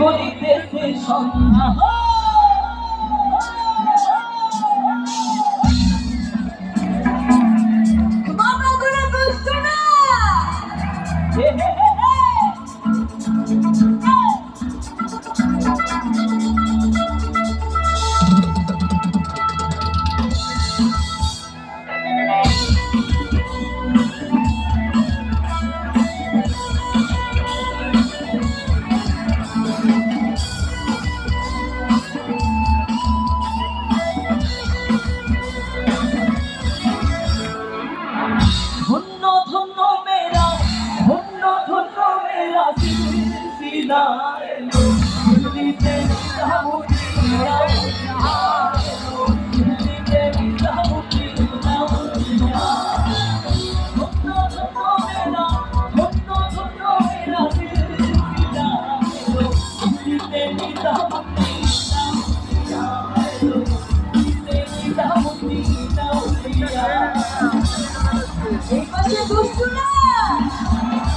গলিতেছে সন্ধ্যা। Gusto na!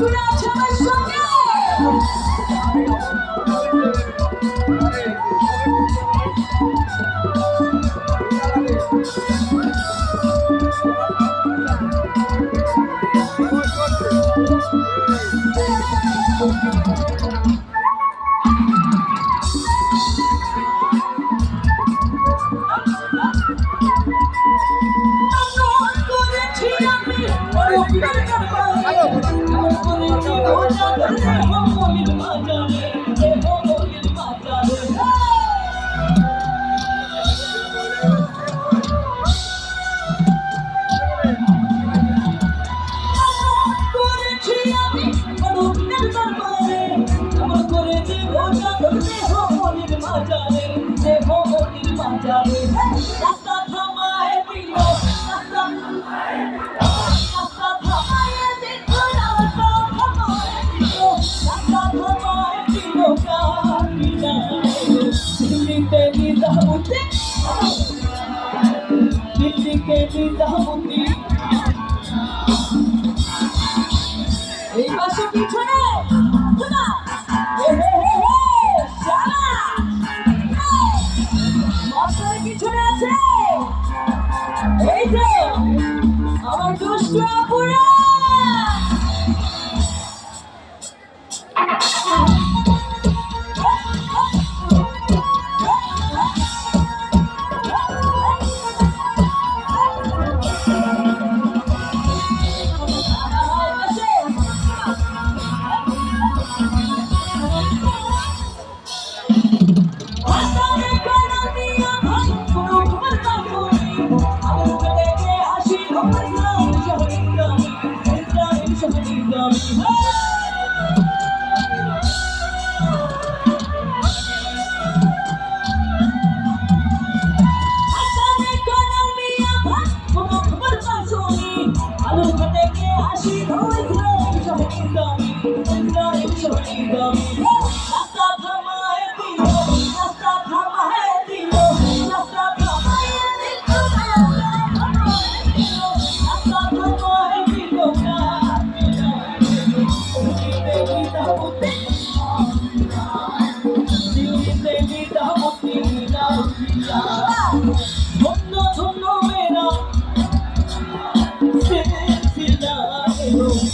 Put out বাজারে যে ভবনির বাজারে। রাস্তা থামায় দিল রাস্তা এই পাশে পিছনে। আলোটা দেখে আসি ধরে ঘুরে সব নিদম নিদম সব নিদম